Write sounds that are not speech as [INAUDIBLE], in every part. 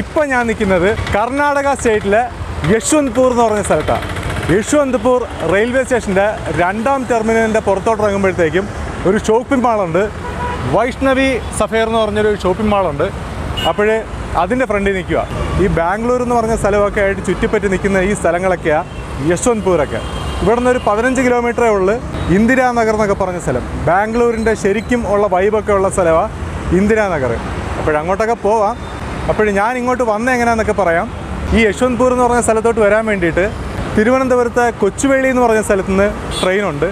ഇപ്പം ഞാൻ നിൽക്കുന്നത് കർണാടക സ്റ്റേറ്റിലെ യശ്വന്ത്പൂർ എന്ന് പറഞ്ഞ സ്ഥലത്താണ് യശ്വന്ത്പൂർ റെയിൽവേ സ്റ്റേഷന്റെ രണ്ടാം ടെർമിനലിന്റെ പുറത്തോട്ട് ഇറങ്ങുമ്പോഴത്തേക്കും ഒരു ഷോപ്പിംഗ് മാളുണ്ട് വൈഷ്ണവി സഫേർ എന്ന് പറഞ്ഞൊരു ഷോപ്പിംഗ് മാളുണ്ട് അപ്പോഴേ അതിന്റെ ഫ്രണ്ടിൽ നിൽക്കുക. ഈ ബാംഗ്ലൂർ എന്ന് പറഞ്ഞ സ്ഥലമൊക്കെ ആയിട്ട് ചുറ്റിപ്പറ്റി നിൽക്കുന്ന ഈ സ്ഥലങ്ങളൊക്കെയാണ് യശ്വന്ത്പൂരൊക്കെ. ഇവിടെ നിന്ന് ഒരു പതിനഞ്ച് കിലോമീറ്ററേ ഉള്ളൂ ഇന്ദിരാനഗർ എന്നൊക്കെ പറഞ്ഞ സ്ഥലം. ബാംഗ്ലൂരിന്റെ ശരിക്കും ഉള്ള വൈബൊക്കെ ഉള്ള സ്ഥലമാണ് ഇന്ദിരാനഗർ അപ്പോഴങ്ങോട്ടൊക്കെ പോവാം. അപ്പോൾ ഞാൻ ഇങ്ങോട്ട് വന്ന എങ്ങനെയാണെന്നൊക്കെ പറയാം. ഈ യശ്വന്ത്പൂർ എന്ന് പറഞ്ഞ സ്ഥലത്തോട്ട് വരാൻ വേണ്ടിയിട്ട് തിരുവനന്തപുരത്തെ കൊച്ചുവേളി എന്ന് പറഞ്ഞ സ്ഥലത്ത് നിന്ന് ട്രെയിനുണ്ട്.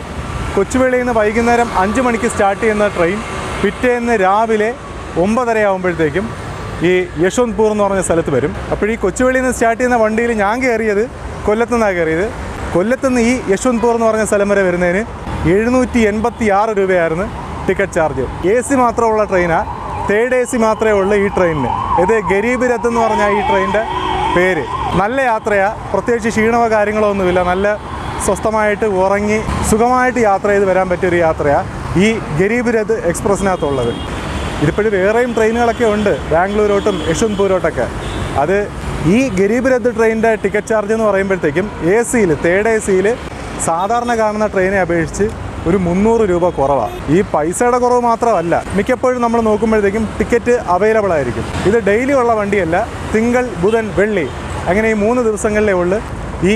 കൊച്ചുവേളിയിൽ നിന്ന് വൈകുന്നേരം അഞ്ച് മണിക്ക് സ്റ്റാർട്ട് ചെയ്യുന്ന ട്രെയിൻ പിറ്റേന്ന് രാവിലെ ഒമ്പതര ആകുമ്പോഴത്തേക്കും ഈ യശ്വന്ത്പൂർ എന്ന് പറഞ്ഞ സ്ഥലത്ത് വരും. അപ്പോൾ ഈ കൊച്ചുവേളിയിൽ നിന്ന് സ്റ്റാർട്ട് ചെയ്യുന്ന വണ്ടിയിൽ ഞാൻ കയറിയത് കൊല്ലത്തു നിന്നാണ് കയറിയത്. കൊല്ലത്തു നിന്ന് ഈ യശ്വന്ത്പൂർ എന്ന് പറഞ്ഞ സ്ഥലം വരെ വരുന്നതിന് എഴുന്നൂറ്റി എൺപത്തി ആറ് രൂപയായിരുന്നു ടിക്കറ്റ് ചാർജ്. എ സി മാത്രമുള്ള ട്രെയിനാണ്. തേർഡ് എ സി മാത്രമേ ഉള്ളൂ ഈ ട്രെയിനിന് ഇത് ഗരീബ് രഥ് എന്ന് പറഞ്ഞ ഈ ട്രെയിനിന്റെ പേര്. നല്ല യാത്രയാണ് പ്രത്യേകിച്ച് ക്ഷീണമോ കാര്യങ്ങളോ ഒന്നുമില്ല. നല്ല സ്വസ്ഥമായിട്ട് ഉറങ്ങി സുഖമായിട്ട് യാത്ര ചെയ്ത് വരാൻ പറ്റിയൊരു യാത്രയാണ് ഈ ഗരീബ് രഥ് എക്സ്പ്രസ്സിനകത്തുള്ളത്. ഇതിപ്പോഴും വേറെയും ട്രെയിനുകളൊക്കെ ഉണ്ട്. ബാംഗ്ലൂരോട്ടും യശ്വന്ത്പൂരോട്ടൊക്കെ. അത് ഈ ഗരീബ് രഥ് ട്രെയിനിന്റെ ടിക്കറ്റ് ചാർജ് എന്ന് പറയുമ്പോഴത്തേക്കും എ സിയിൽ തേർഡ് എ സിയിൽ സാധാരണ കാണുന്ന ട്രെയിനെ അപേക്ഷിച്ച് ഒരു മുന്നൂറ് രൂപ കുറവാണ് ഈ പൈസയുടെ കുറവ് മാത്രമല്ല മിക്കപ്പോഴും നമ്മൾ നോക്കുമ്പോഴത്തേക്കും ടിക്കറ്റ് അവൈലബിൾ ആയിരിക്കും. ഇത് ഡെയിലി ഉള്ള വണ്ടിയല്ല തിങ്കൾ ബുധൻ വെള്ളി. അങ്ങനെ ഈ മൂന്ന് ദിവസങ്ങളിലേ ഉള്ളു ഈ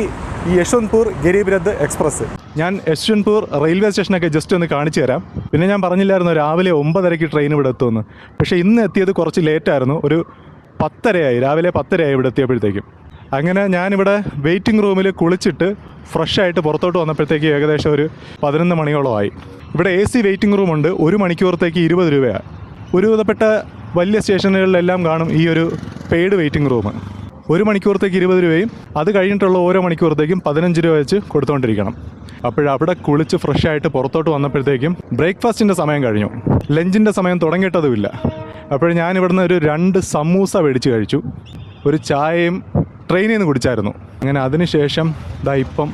ഈ യശ്വന്ത്പൂർ ഗരീബ് രഥ് എക്സ്പ്രസ്. ഞാൻ യശ്വന്ത്പൂർ റെയിൽവേ സ്റ്റേഷനൊക്കെ ജസ്റ്റ് ഒന്ന് കാണിച്ചു തരാം. പിന്നെ ഞാൻ പറഞ്ഞില്ലായിരുന്നു രാവിലെ ഒമ്പതരയ്ക്ക് ട്രെയിൻ ഇവിടെ എത്തുമെന്ന്. പക്ഷേ ഇന്ന് എത്തിയത് കുറച്ച് ലേറ്റായിരുന്നു ഒരു പത്തരയായി രാവിലെ പത്തരയായി ഇവിടെ എത്തിയപ്പോഴത്തേക്കും. അങ്ങനെ ഞാനിവിടെ വെയിറ്റിംഗ് റൂമിൽ കുളിച്ചിട്ട് ഫ്രഷ് ആയിട്ട് പുറത്തോട്ട് വന്നപ്പോഴത്തേക്ക് ഏകദേശം ഒരു പതിനൊന്ന് മണിയോളമായി ഇവിടെ എ സി വെയിറ്റിംഗ് റൂമുണ്ട് ഒരു മണിക്കൂറത്തേക്ക് ഇരുപത് രൂപയാണ് ഒരുവിധപ്പെട്ട വലിയ സ്റ്റേഷനുകളിലെല്ലാം കാണും ഈ ഒരു പെയ്ഡ് വെയിറ്റിംഗ് റൂം ഒരു മണിക്കൂറത്തേക്ക് ഇരുപത് രൂപയും അത് കഴിഞ്ഞിട്ടുള്ള ഓരോ മണിക്കൂറത്തേക്കും പതിനഞ്ച് രൂപ വെച്ച് കൊടുത്തുകൊണ്ടിരിക്കണം അപ്പോഴവിടെ കുളിച്ച് ഫ്രഷ് ആയിട്ട് പുറത്തോട്ട് വന്നപ്പോഴത്തേക്കും ബ്രേക്ക്ഫാസ്റ്റിന്റെ സമയം കഴിഞ്ഞു. ലഞ്ചിന്റെ സമയം തുടങ്ങിയിട്ടതുമില്ല. അപ്പോൾ ഞാൻ ഇവിടുന്ന് ഒരു രണ്ട് സമൂസ മേടിച്ച് കഴിച്ചു. ഒരു ചായയും ട്രെയിനിൽ നിന്ന് കുടിച്ചായിരുന്നു. അങ്ങനെ അതിനുശേഷം ദാ ഇപ്പം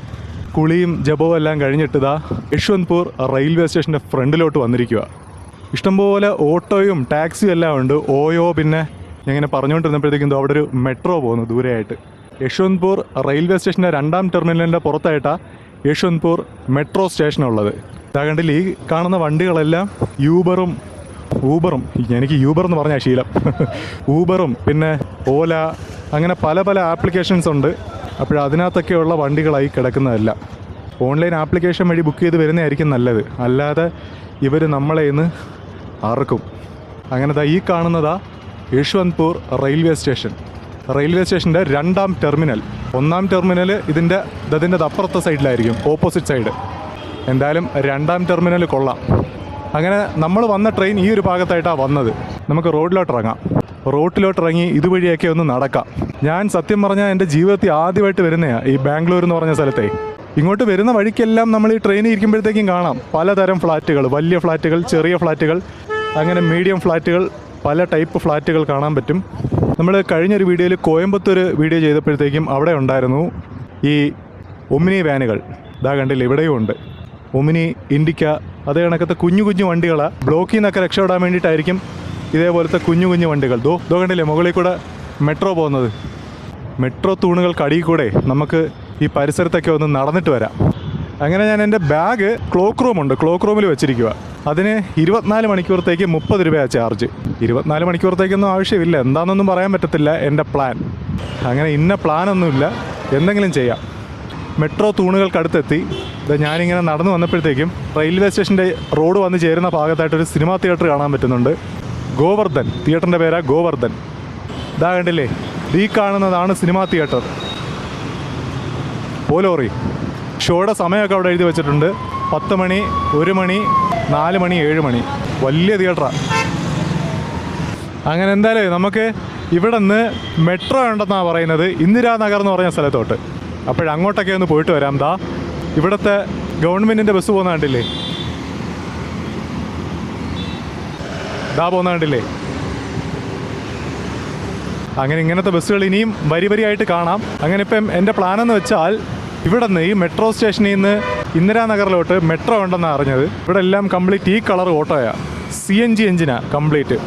കുളിയും ജപവും എല്ലാം കഴിഞ്ഞിട്ട് ദാ യശ്വന്ത്പൂർ റെയിൽവേ സ്റ്റേഷന്റെ ഫ്രണ്ടിലോട്ട് വന്നിരിക്കുക ഇഷ്ടംപോലെ ഓട്ടോയും ടാക്സിയും എല്ലാം ഉണ്ട്. ഓയോ പിന്നെ ഇങ്ങനെ പറഞ്ഞുകൊണ്ടിരുന്നപ്പോഴത്തേക്കും അവിടെ ഒരു മെട്രോ പോകുന്നു ദൂരെയായിട്ട്. യശ്വന്ത്പൂർ റെയിൽവേ സ്റ്റേഷന്റെ രണ്ടാം ടെർമിനലിന്റെ പുറത്തായിട്ടാണ് യശ്വന്ത്പൂർ മെട്രോ സ്റ്റേഷനുള്ളത് ഇതാ കണ്ടില്ല ഈ കാണുന്ന വണ്ടികളെല്ലാം യൂബറും ഊബറും. എനിക്ക് യൂബർ എന്ന് പറഞ്ഞാൽ ശീലം. ഊബറും പിന്നെ ഓല അങ്ങനെ പല പല ആപ്ലിക്കേഷൻസ് ഉണ്ട്. അപ്പോൾ അതിനകത്തൊക്കെയുള്ള വണ്ടികളായി കിടക്കുന്നതല്ല. ഓൺലൈൻ ആപ്ലിക്കേഷൻ വഴി ബുക്ക് ചെയ്ത് വരുന്നതായിരിക്കും നല്ലത്. അല്ലാതെ ഇവർ നമ്മളെ ഇന്ന് അറക്കും. അങ്ങനത്തെ ഈ കാണുന്നതാ യശ്വന്ത്പൂർ റെയിൽവേ സ്റ്റേഷൻ. റെയിൽവേ സ്റ്റേഷന്റെ രണ്ടാം ടെർമിനൽ. ഒന്നാം ടെർമിനൽ ഇതിന്റെ ഇതിന്റെ അപ്പുറത്തെ സൈഡിലായിരിക്കും ഓപ്പോസിറ്റ് സൈഡ്. എന്തായാലും രണ്ടാം ടെർമിനൽ കൊള്ളാം. അങ്ങനെ നമ്മൾ വന്ന ട്രെയിൻ ഈ ഒരു ഭാഗത്തായിട്ടാണ് വന്നത്. നമുക്ക് റോഡിലോട്ട് ഇറങ്ങാം. റോട്ടിലോട്ട് ഇറങ്ങി ഇതുവഴിയൊക്കെ ഒന്ന് നടക്കാം. ഞാൻ സത്യം പറഞ്ഞാൽ എന്റെ ജീവിതത്തിൽ ആദ്യമായിട്ട് വരുന്നതാണ് ഈ ബാംഗ്ലൂർ എന്ന് പറഞ്ഞ സ്ഥലത്തെ. ഇങ്ങോട്ട് വരുന്ന വഴിക്കെല്ലാം നമ്മൾ ഈ ട്രെയിനിൽ ഇരിക്കുമ്പോഴത്തേക്കും കാണാം. പലതരം ഫ്ലാറ്റുകൾ വലിയ ഫ്ലാറ്റുകൾ ചെറിയ ഫ്ലാറ്റുകൾ അങ്ങനെ മീഡിയം ഫ്ലാറ്റുകൾ പല ടൈപ്പ് ഫ്ലാറ്റുകൾ കാണാൻ പറ്റും. നമ്മൾ കഴിഞ്ഞൊരു വീഡിയോയിൽ കോയമ്പത്തൂർ വീഡിയോ ചെയ്തപ്പോഴത്തേക്കും അവിടെ ഉണ്ടായിരുന്നു ഈ ഒമിനി വാനുകൾ. ഇതാ കണ്ടില്ല ഇവിടെയും ഉണ്ട്. ഒമിനി ഇൻഡിക്ക അതേ കണക്കത്തെ കുഞ്ഞു കുഞ്ഞു വണ്ടികളാണ് ബ്ലോക്കിൽ നിന്നൊക്കെ രക്ഷപ്പെടാൻ വേണ്ടിയിട്ടായിരിക്കും ഇതേപോലത്തെ കുഞ്ഞു കുഞ്ഞു വണ്ടികൾ. ദോ ദോ കണ്ടില്ലേ മുകളിൽ കൂടെ മെട്രോ പോകുന്നത്. മെട്രോ തൂണുകൾക്ക് അടിയിൽ കൂടെ നമുക്ക് ഈ പരിസരത്തൊക്കെ ഒന്ന് നടന്നിട്ട് വരാം. അങ്ങനെ ഞാൻ എന്റെ ബാഗ് ക്ലോക്ക് റൂമുണ്ട് ക്ലോക്ക് റൂമിൽ വെച്ചിരിക്കുക അതിന് ഇരുപത്തിനാല് മണിക്കൂറത്തേക്ക് മുപ്പത് രൂപയാണ് ചാർജ്. ഇരുപത്തിനാല് മണിക്കൂറത്തേക്കൊന്നും ആവശ്യമില്ല. എന്താണെന്നൊന്നും പറയാൻ പറ്റത്തില്ല എന്റെ പ്ലാൻ. അങ്ങനെ ഇന്ന പ്ലാനൊന്നുമില്ല. എന്തെങ്കിലും ചെയ്യാം. മെട്രോ തൂണുകൾക്കടുത്തെത്തി. ഞാനിങ്ങനെ നടന്നു വന്നപ്പോഴത്തേക്കും റെയിൽവേ സ്റ്റേഷന്റെ റോഡ് വന്ന് ചേരുന്ന ഭാഗത്തായിട്ടൊരു സിനിമാ തിയേറ്റർ കാണാൻ പറ്റുന്നുണ്ട്. ഗോവർദ്ധൻ തിയേറ്ററിന്റെ പേരാ ഗോവർദ്ധൻ. ഇതാ കണ്ടില്ലേ? ഈ കാണുന്നതാണ് സിനിമാ തിയേറ്റർ. പോലോറി. ഷോയുടെ സമയമൊക്കെ അവിടെ എഴുതി വെച്ചിട്ടുണ്ട്. പത്ത് മണി ഒരു മണി നാല് മണി ഏഴ് മണി. വലിയ തിയേറ്ററാണ് അങ്ങനെ എന്തായാലും നമുക്ക് ഇവിടെ നിന്ന് മെട്രോ ഉണ്ടെന്നാണ് പറയുന്നത് ഇന്ദിരാനഗർ എന്ന് പറഞ്ഞ സ്ഥലത്തോട്ട്. അപ്പോഴങ്ങോട്ടൊക്കെ ഒന്ന് പോയിട്ട് വരാം. ദാ ഇവിടുത്തെ ഗവൺമെന്റിന്റെ ബസ് പോകുന്ന കണ്ടില്ലേ? ദാ പോകുന്ന കണ്ടില്ലേ? അങ്ങനെ ഇങ്ങനത്തെ ബസ്സുകൾ ഇനിയും വരി വരിയായിട്ട് കാണാം. അങ്ങനെ ഇപ്പം എന്റെ പ്ലാൻ എന്ന് വെച്ചാൽ ഇവിടെ നിന്ന് ഈ മെട്രോ സ്റ്റേഷനിൽ നിന്ന് ഇന്ദിരാനഗറിലോട്ട് മെട്രോ ഉണ്ടെന്നാണ് അറിഞ്ഞത്. ഇവിടെ എല്ലാം കംപ്ലീറ്റ് ഈ കളർ ഓട്ടോയാണ് സി എൻ ജി എഞ്ചിനാണ് കംപ്ലീറ്റ്.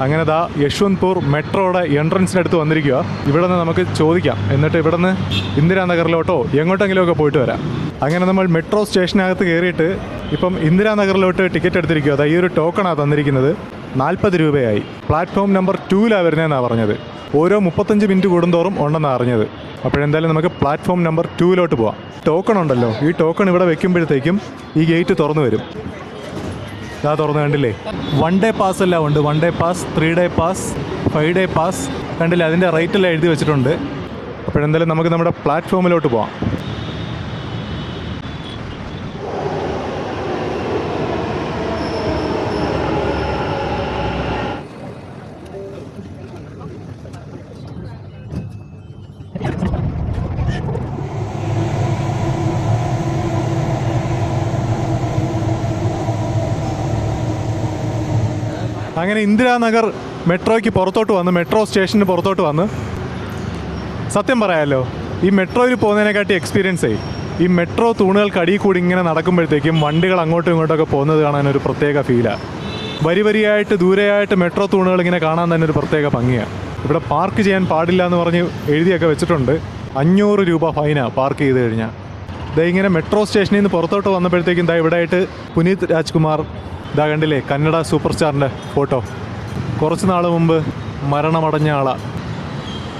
അങ്ങനെ ദാ യശ്വന്ത്പൂർ മെട്രോയുടെ എൻട്രൻസിനടുത്ത് വന്നിരിക്കുക ഇവിടെ നിന്ന് നമുക്ക് ചോദിക്കാം. എന്നിട്ട് ഇവിടെ നിന്ന് ഇന്ദിരാനഗറിലോട്ടോ എങ്ങോട്ടെങ്കിലുമൊക്കെ പോയിട്ട് വരാം. അങ്ങനെ നമ്മൾ മെട്രോ സ്റ്റേഷനകത്ത് കയറിയിട്ട് ഇപ്പം ഇന്ദിരാനഗറിലോട്ട് ടിക്കറ്റ് എടുത്തിരിക്കുക അതാ ഈ ഒരു ടോക്കണാണ് തന്നിരിക്കുന്നത്. നാൽപ്പത് രൂപയായി. പ്ലാറ്റ്ഫോം നമ്പർ ടൂവിലാണ് വരുന്നതെന്നാണ് പറഞ്ഞത്. ഓരോ മുപ്പത്തഞ്ച് മിനിറ്റ് കൂടുന്തോറും ഉണ്ടെന്നാണ് അറിഞ്ഞത്. അപ്പോഴെന്തായാലും നമുക്ക് പ്ലാറ്റ്ഫോം നമ്പർ ടൂവിലോട്ട് പോവാം. ടോക്കൺ ഉണ്ടല്ലോ ഈ ടോക്കൺ ഇവിടെ വെക്കുമ്പോഴത്തേക്കും ഈ ഗേറ്റ് തുറന്നു വരും. ഇതാ തുറന്ന് കണ്ടില്ലേ? വൺ ഡേ പാസ് എല്ലാം ഉണ്ട്. One day pass three day pass five day pass കണ്ടില്ലേ? അതിന്റെ റേറ്റ് എല്ലാം എഴുതി വെച്ചിട്ടുണ്ട്. അപ്പോഴെന്തായാലും നമുക്ക് നമ്മുടെ പ്ലാറ്റ്ഫോമിലോട്ട് പോവാം. അങ്ങനെ ഇന്ദിരാനഗർ മെട്രോയ്ക്ക് പുറത്തോട്ട് വന്ന് മെട്രോ സ്റ്റേഷന് പുറത്തോട്ട് വന്ന്. സത്യം പറയാമല്ലോ ഈ മെട്രോയിൽ പോകുന്നതിനെക്കാട്ടി എക്സ്പീരിയൻസ് ആയി ഈ മെട്രോ തൂണുകൾക്ക് അടിയിൽ കൂടി ഇങ്ങനെ നടക്കുമ്പോഴത്തേക്കും വണ്ടികൾ അങ്ങോട്ടും ഇങ്ങോട്ടൊക്കെ പോകുന്നത് കാണാൻ ഒരു പ്രത്യേക ഫീലാണ് വരി വരിയായിട്ട് ദൂരെയായിട്ട് മെട്രോ തൂണുകൾ ഇങ്ങനെ കാണാൻ തന്നെ ഒരു പ്രത്യേക ഭംഗിയാണ് ഇവിടെ പാർക്ക് ചെയ്യാൻ പാടില്ല എന്ന് പറഞ്ഞ് എഴുതിയൊക്കെ വെച്ചിട്ടുണ്ട്. അഞ്ഞൂറ് രൂപ ഫൈനാണ് പാർക്ക് ചെയ്ത് കഴിഞ്ഞാൽ ദാ ഇങ്ങനെ മെട്രോ സ്റ്റേഷനിൽ നിന്ന് പുറത്തോട്ട് വന്നപ്പോഴത്തേക്കും ഇതാ ഇവിടെ ആയിട്ട് പുനീത് രാജ്കുമാർ ഇതാ കണ്ടില്ലേ കന്നഡ സൂപ്പർ സ്റ്റാറിന്റെ ഫോട്ടോ കുറച്ച് നാൾ മുമ്പ് മരണമടഞ്ഞ ആളാണ്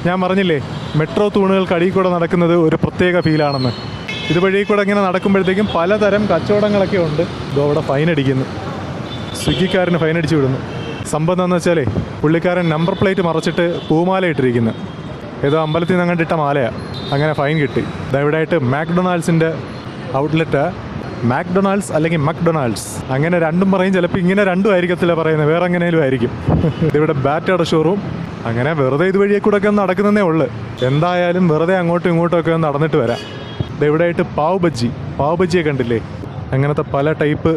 ഞാൻ പറഞ്ഞില്ലേ മെട്രോ തൂണുകൾക്ക് അടിയിൽ കൂടെ നടക്കുന്നത് ഒരു പ്രത്യേക ഫീലാണെന്ന് ഇതുവഴി കൂടെ ഇങ്ങനെ നടക്കുമ്പോഴത്തേക്കും പലതരം കച്ചവടങ്ങളൊക്കെ ഉണ്ട്. ഇതോ അവിടെ ഫൈൻ അടിക്കുന്നു. സ്വിഗ്ഗിക്കാരന് ഫൈൻ അടിച്ചു വിടുന്നു. സംഭവം എന്താണെന്ന് വെച്ചാലേ പുള്ളിക്കാരൻ നമ്പർ പ്ലേറ്റ് മറച്ചിട്ട് പൂമാല ഇട്ടിരിക്കുന്നു. ഏതോ അമ്പലത്തിൽ നിന്ന് കണ്ടിട്ട മാലയാണ് അങ്ങനെ ഫൈൻ കിട്ടി. ഇതെവിടെയായിട്ട് മാക്ഡൊണാൾഡ്സിന്റെ ഔട്ട്ലെറ്റ് മാക്ഡൊണാൾഡ്സ് അല്ലെങ്കിൽ മക്ഡൊണാൾഡ്സ് അങ്ങനെ രണ്ടും പറയും ചിലപ്പോൾ ഇങ്ങനെ രണ്ടും ആയിരിക്കത്തില്ല പറയുന്നത്. വേറെ എങ്ങനെയും ആയിരിക്കും. [LAUGHS] ഇതിവിടെ ബാറ്റയുടെ ഷോറൂം അങ്ങനെ വെറുതെ ഇതുവഴിയെ കൂടെ ഒക്കെ നടക്കുന്നതേ ഉള്ളു. എന്തായാലും വെറുതെ അങ്ങോട്ടും ഇങ്ങോട്ടും ഒക്കെ നടന്നിട്ട് വരാം. ഇതെവിടെയായിട്ട് പാവ് ബജ്ജി. പാവ് ബജ്ജിയെ കണ്ടില്ലേ? അങ്ങനത്തെ പല ടൈപ്പ്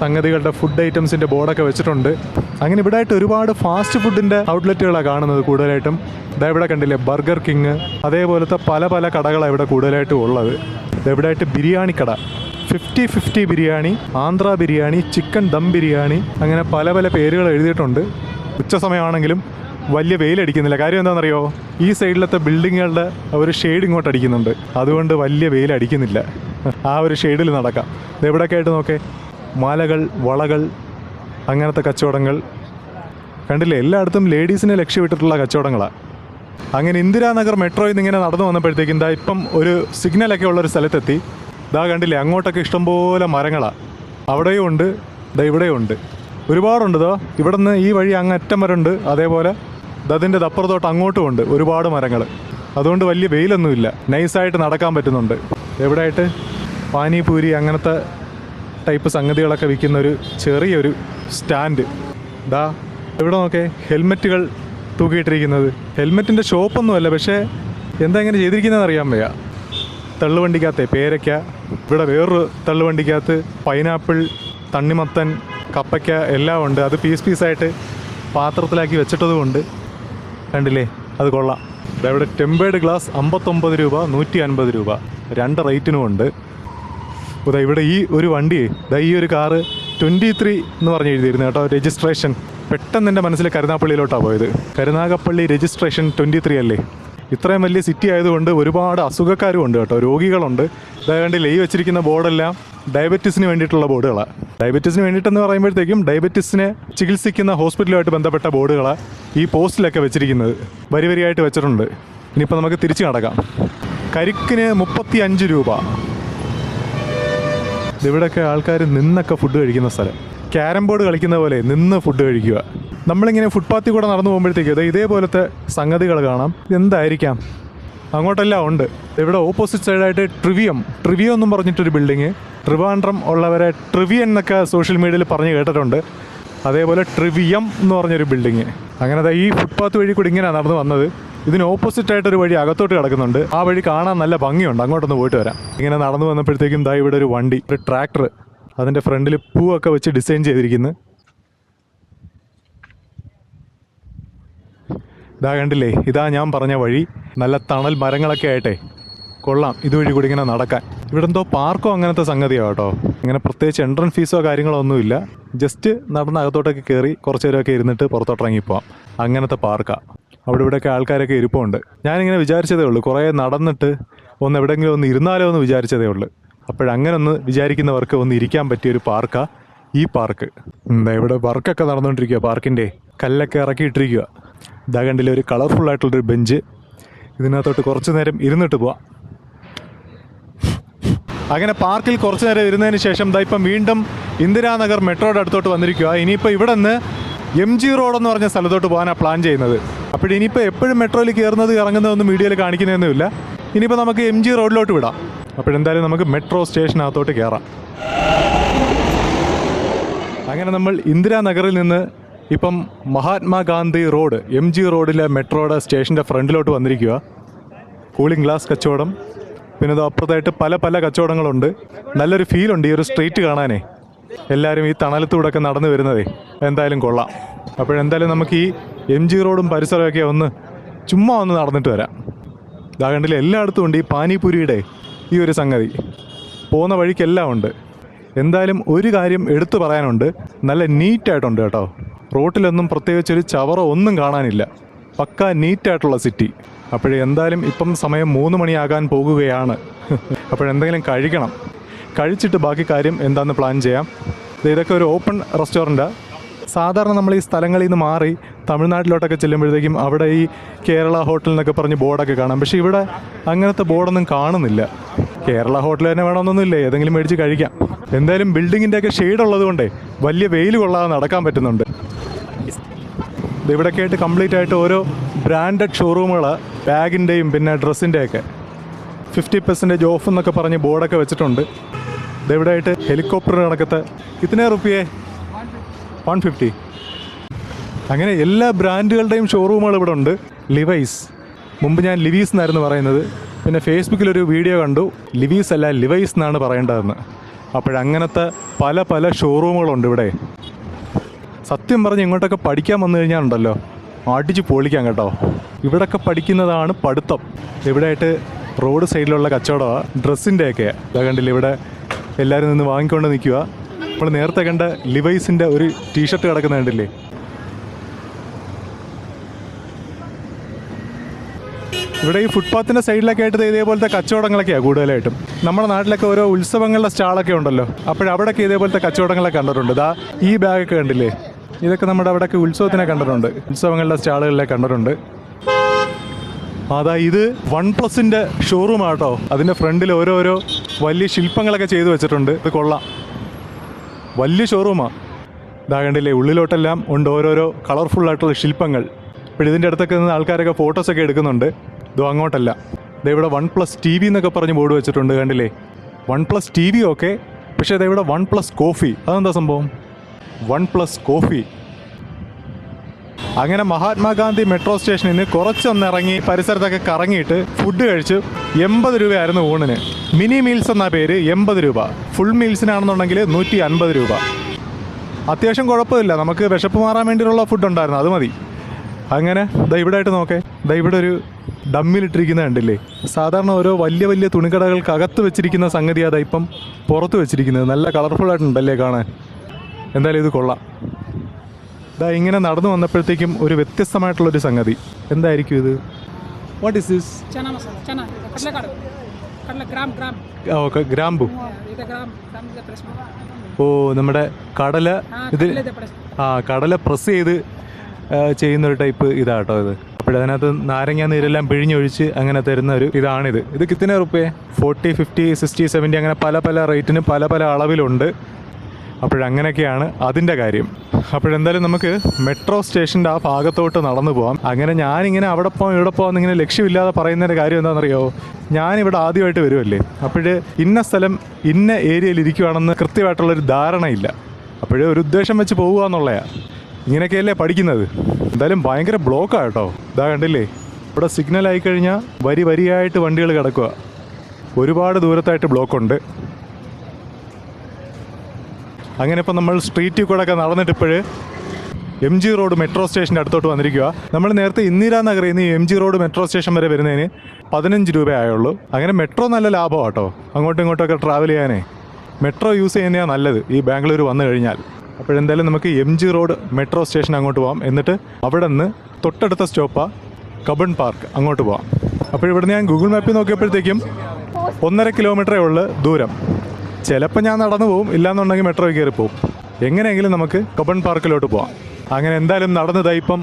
സംഗതികളുടെ ഫുഡ് ഐറ്റംസിന്റെ ബോർഡൊക്കെ വെച്ചിട്ടുണ്ട്. അങ്ങനെ ഇവിടെ ആയിട്ട് ഒരുപാട് ഫാസ്റ്റ് ഫുഡിന്റെ ഔട്ട്ലെറ്റുകളാണ് കാണുന്നത് കൂടുതലായിട്ടും. ഇതാ ഇവിടെ കണ്ടില്ലേ? ബർഗർ കിങ് അതേപോലത്തെ പല പല കടകളാണ് ഇവിടെ കൂടുതലായിട്ടും ഉള്ളത്. ഇതെവിടെ ആയിട്ട് ബിരിയാണി കട. Fifty fifty biryani Andhra biryani chicken dum biryani അങ്ങനെ പല പല പേരുകൾ എഴുതിയിട്ടുണ്ട്. ഉച്ച സമയമാണെങ്കിലും വലിയ വെയിലടിക്കുന്നില്ല. കാര്യം എന്താണെന്നറിയോ? ഈ സൈഡിലത്തെ ബിൽഡിങ്ങുകളുടെ ഒരു ഷെയ്ഡ് ഇങ്ങോട്ട് അടിക്കുന്നുണ്ട്. അതുകൊണ്ട് വലിയ വെയിലടിക്കുന്നില്ല ആ ഒരു ഷെയ്ഡിൽ നടക്കാം. ഇതെവിടെയൊക്കെ ആയിട്ട് നോക്കേ? മലകൾ വളകൾ അങ്ങനത്തെ കച്ചവടങ്ങൾ. കണ്ടില്ലേ? എല്ലായിടത്തും ലേഡീസിനെ ലക്ഷ്യമിട്ടിട്ടുള്ള കച്ചവടങ്ങളാണ് അങ്ങനെ ഇന്ദിരാനഗർ മെട്രോയിൽ നിന്ന് ഇങ്ങനെ നടന്നു വന്നപ്പോഴത്തേക്കും ദാ ഇപ്പം ഒരു സിഗ്നലൊക്കെ ഉള്ളൊരു സ്ഥലത്തെത്തി. ദാ കണ്ടില്ലേ അങ്ങോട്ടൊക്കെ ഇഷ്ടംപോലെ മരങ്ങളാണ് അവിടെയും ഉണ്ട് ഇതാ ഇവിടെയും ഉണ്ട്. ഒരുപാടുണ്ട് ഇതോ ഇവിടെ നിന്ന് ഈ വഴി അങ്ങ് അറ്റം വരെ ഉണ്ട് അതേപോലെ ഇതതിന്റെ അപ്പുറത്തോട്ട് അങ്ങോട്ടും ഉണ്ട് ഒരുപാട് മരങ്ങൾ. അതുകൊണ്ട് വലിയ വെയിലൊന്നുമില്ല നൈസായിട്ട് നടക്കാൻ പറ്റുന്നുണ്ട്. എവിടെയായിട്ട്? പാനിപൂരി അങ്ങനത്തെ ടൈപ്പ് സംഗതികളൊക്കെ വിൽക്കുന്ന ഒരു ചെറിയൊരു സ്റ്റാൻഡ്. ദാ ഇവിടെ നോക്കേ ഹെൽമെറ്റുകൾ തൂക്കിയിട്ടിരിക്കുന്നത്. ഹെൽമെറ്റിന്റെ ഷോപ്പൊന്നുമല്ല പക്ഷേ എന്താ ഇങ്ങനെ ചെയ്തിരിക്കുന്നതെന്ന് അറിയാൻ വയ്യ. തള്ളുവണ്ടിക്കകത്തെ പേരയ്ക്ക ഇവിടെ വേറൊരു തള്ളുവണ്ടിക്കകത്ത് പൈനാപ്പിൾ തണ്ണിമത്തൻ കപ്പയ്ക്ക എല്ലാം ഉണ്ട്. അത് പീസ് പീസായിട്ട് പാത്രത്തിലാക്കി വെച്ചിട്ടതുമുണ്ട് കണ്ടില്ലേ? അത് കൊള്ളാം. ഇവിടെ ടെമ്പേർഡ് ഗ്ലാസ് അമ്പത്തൊമ്പത് രൂപ നൂറ്റി അൻപത് രൂപ. രണ്ട് റേറ്റിനും ഉണ്ട്. ഇതാ ഇവിടെ ഈ ഒരു വണ്ടി ഇതാ ഈ ഒരു കാറ് ട്വന്റി ത്രീ എന്ന് പറഞ്ഞ് എഴുതിയിരുന്നു കേട്ടോ രജിസ്ട്രേഷൻ പെട്ടെന്ന് എന്റെ മനസ്സിൽ കരുനാപ്പള്ളിയിലോട്ടാണ് പോയത്. കരുനാഗപ്പള്ളി രജിസ്ട്രേഷൻ ട്വന്റി ത്രീ അല്ലേ? ഇത്രയും വലിയ സിറ്റി ആയതുകൊണ്ട് ഒരുപാട് അസുഖക്കാരും ഉണ്ട് കേട്ടോ രോഗികളുണ്ട്. ഇതായതുകൊണ്ട് ലൈ വെച്ചിരിക്കുന്ന ബോർഡെല്ലാം ഡയബറ്റീസിന് വേണ്ടിയിട്ടുള്ള ബോർഡുകളാണ് ഡയബറ്റീസിന് വേണ്ടിയിട്ടെന്ന് പറയുമ്പോഴത്തേക്കും ഡയബറ്റീസിനെ ചികിത്സിക്കുന്ന ഹോസ്പിറ്റലുമായിട്ട് ബന്ധപ്പെട്ട ബോർഡുകളാണ് ഈ പോസ്റ്റിലൊക്കെ വെച്ചിരിക്കുന്നത്. വരി വരിയായിട്ട് വെച്ചിട്ടുണ്ട്. ഇനിയിപ്പോൾ നമുക്ക് തിരിച്ചു നടക്കാം കരിക്കിന് മുപ്പത്തി അഞ്ച് രൂപ. ഇവിടെയൊക്കെ ആൾക്കാർ നിന്നൊക്കെ ഫുഡ് കഴിക്കുന്ന സ്ഥലം. ക്യാരം ബോർഡ് കളിക്കുന്ന പോലെ നിന്ന് ഫുഡ് കഴിക്കുക. നമ്മളിങ്ങനെ ഫുട്പാത്തിൽ കൂടെ നടന്നു പോകുമ്പോഴത്തേക്ക് ഇത് ഇതേപോലത്തെ സംഗതികൾ കാണാം. എന്തായിരിക്കാം അങ്ങോട്ടെല്ലാം ഉണ്ട്. ഇവിടെ ഓപ്പോസിറ്റ് സൈഡായിട്ട് ട്രിവിയം. ട്രിവിയം എന്നും പറഞ്ഞിട്ടൊരു ബിൽഡിങ് ട്രിവാൻഡ്രം ഉള്ളവരെ ട്രിവിയൻ എന്നൊക്കെ സോഷ്യൽ മീഡിയയിൽ പറഞ്ഞ് കേട്ടിട്ടുണ്ട്. അതേപോലെ ട്രിവിയം എന്ന് പറഞ്ഞൊരു ബിൽഡിങ് അങ്ങനെ ഈ ഫുട്പാത്ത് വഴി കൂടി ഇങ്ങനെ നടന്നു വന്നത്. ഇതിന് ഓപ്പോസിറ്റ് ആയിട്ടൊരു വഴി അകത്തോട്ട് കിടക്കുന്നുണ്ട്. ആ വഴി കാണാൻ നല്ല ഭംഗിയുണ്ട്. അങ്ങോട്ടൊന്ന് പോയിട്ട് വരാം. ഇങ്ങനെ നടന്നു വന്നപ്പോഴത്തേക്കും ദാ ഇവിടെ ഒരു വണ്ടി ഒരു ട്രാക്ടർ അതിന്റെ ഫ്രണ്ടിൽ പൂവൊക്കെ വെച്ച് ഡിസൈൻ ചെയ്തിരിക്കുന്നു. ഇതാ കണ്ടില്ലേ ഇതാ ഞാൻ പറഞ്ഞ വഴി. നല്ല തണൽ മരങ്ങളൊക്കെ ആയിട്ടെ. കൊള്ളാം ഇതുവഴി കൂടി ഇങ്ങനെ നടക്കാൻ. ഇവിടെ എന്തോ പാർക്കോ അങ്ങനത്തെ സംഗതിയോ കേട്ടോ. ഇങ്ങനെ പ്രത്യേകിച്ച് എൻട്രൻസ് ഫീസോ കാര്യങ്ങളോ ഒന്നുമില്ല. ജസ്റ്റ് നടന്ന അകത്തോട്ടൊക്കെ കയറി കുറച്ച് നേരമൊക്കെ ഇരുന്നിട്ട് പുറത്തോട്ട് ഇറങ്ങിപ്പോവാം അങ്ങനത്തെ പാർക്കാണ് അവിടെ ഇവിടെയൊക്കെ ആൾക്കാരൊക്കെ ഇരിപ്പുണ്ട്. ഞാനിങ്ങനെ വിചാരിച്ചതേ ഉള്ളൂ കുറേ നടന്നിട്ട് ഒന്ന് എവിടെയെങ്കിലും ഒന്ന് ഇരുന്നാലോ എന്ന് വിചാരിച്ചതേ ഉള്ളൂ. അപ്പോഴങ്ങനെ ഒന്ന് വിചാരിക്കുന്നവർക്ക് ഒന്ന് ഇരിക്കാൻ പറ്റിയ ഒരു പാർക്കാണ് ഈ പാർക്ക്. എന്താ ഇവിടെ വർക്കൊക്കെ നടന്നുകൊണ്ടിരിക്കുക പാർക്കിന്റെ. കല്ലൊക്കെ ഇറക്കിയിട്ടിരിക്കുക ഇതാ കണ്ടില്ല ഒരു കളർഫുൾ ആയിട്ടുള്ളൊരു ബെഞ്ച് ഇതിനകത്തോട്ട് കുറച്ച് നേരം ഇരുന്നിട്ട് പോവാം. അങ്ങനെ പാർക്കിൽ കുറച്ച് നേരം ഇരുന്നതിന് ശേഷം ദാ ഇപ്പം വീണ്ടും ഇന്ദിരാനഗർ മെട്രോയുടെ അടുത്തോട്ട് വന്നിരിക്കുക ഇനിയിപ്പോൾ ഇവിടെ നിന്ന് എം ജി റോഡ് എന്ന് പറഞ്ഞ സ്ഥലത്തോട്ട് പോകാനാണ് പ്ലാൻ ചെയ്യുന്നത്. അപ്പോൾ ഇനിയിപ്പോൾ എപ്പോഴും മെട്രോയിൽ കയറുന്നത് ഇറങ്ങുന്നതൊന്നും വീഡിയോയിൽ കാണിക്കുന്നതൊന്നുമില്ല ഇനിയിപ്പോൾ നമുക്ക് എം ജി റോഡിലോട്ട് വിടാം. അപ്പോഴെന്തായാലും നമുക്ക് മെട്രോ സ്റ്റേഷനകത്തോട്ട് കയറാം. അങ്ങനെ നമ്മൾ ഇന്ദിരാനഗറിൽ നിന്ന് ഇപ്പം മഹാത്മാഗാന്ധി റോഡ് എം ജി റോഡിലെ മെട്രോയുടെ സ്റ്റേഷന്റെ ഫ്രണ്ടിലോട്ട് വന്നിരിക്കുക. കൂളിംഗ് ഗ്ലാസ് കച്ചവടം. പിന്നെ ഇത് അപ്പുറത്തായിട്ട് പല പല കച്ചവടങ്ങളുണ്ട്. നല്ലൊരു ഫീലുണ്ട് ഈ ഒരു സ്ട്രീറ്റ് കാണാനേ. എല്ലാവരും ഈ തണലത്തൂടെ ഒക്കെ നടന്നു വരുന്നതേ. എന്തായാലും കൊള്ളാം. അപ്പോഴെന്തായാലും നമുക്ക് ഈ എം ജി റോഡും പരിസരമൊക്കെ ഒന്ന് ചുമ്മാ ഒന്ന് നടന്നിട്ട് വരാം. ഇതാ എല്ലായിടത്തും ഉണ്ട് ഈ പാനിപുരിയുടെ ഈ ഒരു സംഗതി. പോകുന്ന വഴിക്കെല്ലാം ഉണ്ട്. എന്തായാലും ഒരു കാര്യം എടുത്തു പറയാനുണ്ട്. നല്ല നീറ്റായിട്ടുണ്ട് കേട്ടോ. റോട്ടിലൊന്നും പ്രത്യേകിച്ച് ഒരു ചവറോ ഒന്നും കാണാനില്ല. പക്ക നീറ്റായിട്ടുള്ള സിറ്റി. അപ്പോഴേ എന്തായാലും ഇപ്പം സമയം മൂന്ന് മണിയാകാൻ പോകുകയാണ്. [LAUGHS] അപ്പോഴെന്തെങ്കിലും കഴിക്കണം. കഴിച്ചിട്ട് ബാക്കി കാര്യം എന്താണെന്ന് പ്ലാൻ ചെയ്യാം. ഇതൊക്കെ ഒരു ഓപ്പൺ റെസ്റ്റോറന്റാണ് സാധാരണ നമ്മൾ ഈ സ്ഥലങ്ങളിൽ നിന്ന് മാറി തമിഴ്നാട്ടിലോട്ടൊക്കെ ചെല്ലുമ്പോഴത്തേക്കും അവിടെ ഈ കേരള ഹോട്ടൽ എന്നൊക്കെ പറഞ്ഞ് ബോർഡൊക്കെ കാണാം. പക്ഷേ ഇവിടെ അങ്ങനത്തെ ബോർഡൊന്നും കാണുന്നില്ല. കേരള ഹോട്ടൽ തന്നെ വേണമെന്നൊന്നുമില്ല? ഏതെങ്കിലും മേടിച്ച് കഴിക്കാം. എന്തായാലും ബിൽഡിങ്ങിന്റെയൊക്കെ ഷെയ്ഡുള്ളതുകൊണ്ടേ വലിയ വെയിൽ കൊള്ളാതെ നടക്കാൻ പറ്റുന്നുണ്ട്. ഇവിടെയൊക്കെ ആയിട്ട് കംപ്ലീറ്റ് ആയിട്ട് ഓരോ ബ്രാൻഡഡ് ഷോറൂമുകൾ ബാഗിന്റെയും പിന്നെ ഡ്രസ്സിന്റെയൊക്കെ ഫിഫ്റ്റി പെർസെന്റേജ് ഓഫ് എന്നൊക്കെ പറഞ്ഞ് ബോർഡൊക്കെ വെച്ചിട്ടുണ്ട്. ഇവിടെ ആയിട്ട് ഹെലികോപ്റ്റർ കണക്കത്തെ ഇത്തനെ റുപ്പിയെ വൺ ഫിഫ്റ്റി അങ്ങനെ എല്ലാ ബ്രാൻഡുകളുടെയും ഷോറൂമുകൾ ഇവിടെ ഉണ്ട്. ലിവൈസ് മുമ്പ് ഞാൻ ലിവീസ് എന്നായിരുന്നു പറയുന്നത്. പിന്നെ ഫേസ്ബുക്കിലൊരു വീഡിയോ കണ്ടു. ലിവീസ് അല്ല ലിവൈസ് എന്നാണ് പറയേണ്ടതെന്ന്. അപ്പോഴങ്ങനത്തെ പല പല ഷോറൂമുകളുണ്ട് ഇവിടെ. സത്യം പറഞ്ഞ് ഇങ്ങോട്ടൊക്കെ പഠിക്കാൻ വന്നു കഴിഞ്ഞാൽ ഉണ്ടല്ലോ അടിച്ച് പൊളിക്കാം കേട്ടോ. ഇവിടൊക്കെ പഠിക്കുന്നതാണ് പഠിത്തം. ഇവിടെയായിട്ട് റോഡ് സൈഡിലുള്ള കച്ചവടമാണ് ഡ്രസ്സിന്റെയൊക്കെ. ഇതാ കണ്ടില്ല ഇവിടെ എല്ലാവരും നിന്ന് വാങ്ങിക്കൊണ്ട് നിൽക്കുക നമ്മൾ നേരത്തെ കണ്ട ലിവൈസിന്റെ ഒരു ടീഷർട്ട് കിടക്കുന്ന കണ്ടില്ലേ? ഇവിടെ ഈ ഫുട്പാത്തിന്റെ സൈഡിലൊക്കെ ആയിട്ട് ഇതേപോലത്തെ കച്ചവടങ്ങളൊക്കെയാണ് കൂടുതലായിട്ടും. നമ്മുടെ നാട്ടിലൊക്കെ ഓരോ ഉത്സവങ്ങളുടെ സ്റ്റാളൊക്കെ ഉണ്ടല്ലോ. അപ്പോഴവിടെയൊക്കെ ഇതേപോലത്തെ കച്ചവടങ്ങളൊക്കെ കണ്ടിട്ടുണ്ട്. ഇതാ ഈ ബാഗൊക്കെ കണ്ടില്ലേ? ഇതൊക്കെ നമ്മുടെ അവിടെയൊക്കെ ഉത്സവത്തിനെ കണ്ടിട്ടുണ്ട്. ഉത്സവങ്ങളുടെ സ്റ്റാളുകളിലെ കണ്ടിട്ടുണ്ട്. അതാ ഇത് വൺ പ്ലസിന്റെ ഷോറൂം ആട്ടോ. അതിന്റെ ഫ്രണ്ടിൽ ഓരോരോ വലിയ ശില്പങ്ങളൊക്കെ ചെയ്തു വെച്ചിട്ടുണ്ട്. ഇത് കൊള്ളാം. വലിയ ഷോറൂമാ ഇതാ കണ്ടില്ലേ ഉള്ളിലോട്ടെല്ലാം ഉണ്ട് ഓരോരോ കളർഫുൾ ആയിട്ടുള്ള ശില്പങ്ങൾ. ഇപ്പോൾ ഇതിന്റെ അടുത്തൊക്കെ നിന്ന് ആൾക്കാരൊക്കെ ഫോട്ടോസൊക്കെ എടുക്കുന്നുണ്ട്. ഇതോ അങ്ങോട്ടല്ല. ദേ ഇവിടെ വൺ പ്ലസ് ടി വി എന്നൊക്കെ പറഞ്ഞ് ബോർഡ് വെച്ചിട്ടുണ്ട് കണ്ടില്ലേ. One plus T V okay പക്ഷേ ദേ ഇവിടെ വൺ പ്ലസ് കോഫി. അതെന്താ സംഭവം? OnePlus coffee. അങ്ങനെ മഹാത്മാഗാന്ധി മെട്രോ സ്റ്റേഷനിൽ നിന്ന് കുറച്ചൊന്നിറങ്ങി പരിസരത്തൊക്കെ കറങ്ങിയിട്ട് ഫുഡ് കഴിച്ച്. എൺപത് രൂപയായിരുന്നു ഊണിന്. മിനി മീൽസ് എന്ന പേര് എൺപത് രൂപ. ഫുൾ മീൽസിനാണെന്നുണ്ടെങ്കിൽ നൂറ്റി അൻപത് രൂപ. അത്യാവശ്യം കുഴപ്പമില്ല. നമുക്ക് വിശപ്പ് മാറാൻ വേണ്ടിയുള്ള ഫുഡ് ഉണ്ടായിരുന്നു. അത് മതി. അങ്ങനെ ദാ ആയിട്ട് നോക്കേ. ദാ ഇവിടെ ഒരു ഡമ്മിലിട്ടിരിക്കുന്ന കണ്ടില്ലേ? സാധാരണ ഓരോ വലിയ വലിയ തുണിക്കടകൾക്ക് അകത്ത് വെച്ചിരിക്കുന്ന സംഗതി അതാ ഇപ്പം പുറത്ത് വെച്ചിരിക്കുന്നത്. നല്ല കളർഫുൾ ആയിട്ടുണ്ടല്ലേ കാണാൻ? എന്തായാലും ഇത് കൊള്ളാം. ഇതാ ഇങ്ങനെ നടന്നു വന്നപ്പോഴത്തേക്കും ഒരു വ്യത്യസ്തമായിട്ടുള്ളൊരു സംഗതി. എന്തായിരിക്കും ഇത്? വാട്ട് ഇസ് ദിസ് ഓക്കെ ഗ്രാമ്പു. ഓ നമ്മുടെ കടല ഇത് ആ കടല പ്രസ് ചെയ്ത് ചെയ്യുന്ന ഒരു ടൈപ്പ് കേട്ടോ ഇത്. അപ്പോൾ അതിനകത്ത് നാരങ്ങ നീരെല്ലാം പിഴിഞ്ഞൊഴിച്ച് അങ്ങനെ തരുന്ന ഒരു ഇതാണിത്. ഇത് കിത്തിനെ rupee forty fifty sixty seventy അങ്ങനെ പല പല റേറ്റിന് പല പല അളവിലുണ്ട്. അപ്പോഴങ്ങനെയൊക്കെയാണ് അതിന്റെ കാര്യം. അപ്പോഴെന്തായാലും നമുക്ക് മെട്രോ സ്റ്റേഷന്റെ ആ ഭാഗത്തോട്ട് നടന്നു പോകാം അങ്ങനെ ഞാനിങ്ങനെ അവിടെ പോകാം ഇവിടെ പോകാം ഇങ്ങനെ ലക്ഷ്യമില്ലാതെ പറയുന്നതിന്റെ കാര്യം എന്താണെന്നറിയോ? ഞാനിവിടെ ആദ്യമായിട്ട് വരുമല്ലേ അപ്പോഴ് ഇന്ന സ്ഥലം ഇന്ന ഏരിയയിൽ ഇരിക്കുവാണെന്ന് കൃത്യമായിട്ടുള്ളൊരു ധാരണയില്ല. അപ്പോഴേ ഒരു ഉദ്ദേശം വെച്ച് പോകുക എന്നുള്ളതാണ് ഇങ്ങനെയൊക്കെയല്ലേ പഠിക്കുന്നത്? എന്തായാലും ഭയങ്കര ബ്ലോക്കാണ് കേട്ടോ. ഇതാ കണ്ടില്ലേ? ഇവിടെ സിഗ്നൽ ആയിക്കഴിഞ്ഞാൽ വരി വരിയായിട്ട് വണ്ടികൾ കിടക്കുക ഒരുപാട് ദൂരത്തായിട്ട് ബ്ലോക്കുണ്ട്. അങ്ങനെ ഇപ്പം നമ്മൾ സ്ട്രീറ്റിൽ കൂടെ ഒക്കെ നടന്നിട്ട് ഇപ്പോഴ് എം ജി റോഡ് മെട്രോ സ്റ്റേഷന്റെ അടുത്തോട്ട് വന്നിരിക്കുക നമ്മൾ നേരത്തെ ഇന്ദിരാനഗറിൽ നിന്ന് M G road metro station വരെ വരുന്നതിന് പതിനഞ്ച് രൂപ ആയുള്ളൂ. അങ്ങനെ മെട്രോ നല്ല ലാഭമാണ് കേട്ടോ അങ്ങോട്ടും ഇങ്ങോട്ടൊക്കെ ട്രാവൽ ചെയ്യാനേ. മെട്രോ യൂസ് ചെയ്യുന്നതാണ് നല്ലത് ഈ ബാംഗ്ലൂർ വന്നു കഴിഞ്ഞാൽ. അപ്പോഴെന്തായാലും നമുക്ക് M G road metro station അങ്ങോട്ട് പോകാം എന്നിട്ട് അവിടെ നിന്ന് തൊട്ടടുത്ത സ്റ്റോപ്പാണ് കബൺ പാർക്ക് അങ്ങോട്ട് പോകാം അപ്പോൾ ഇവിടെ ഞാൻ ഗൂഗിൾ മാപ്പിൽ നോക്കിയപ്പോഴത്തേക്കും ഒന്നര കിലോമീറ്ററേ ഉള്ളു ദൂരം. ചിലപ്പോൾ ഞാൻ നടന്നു പോകും ഇല്ലാന്നുണ്ടെങ്കിൽ മെട്രോ കയറി പോകും എങ്ങനെയെങ്കിലും നമുക്ക് കബൺ പാർക്കിലോട്ട് പോവാം. അങ്ങനെ എന്തായാലും നടന്ന് ഇപ്പം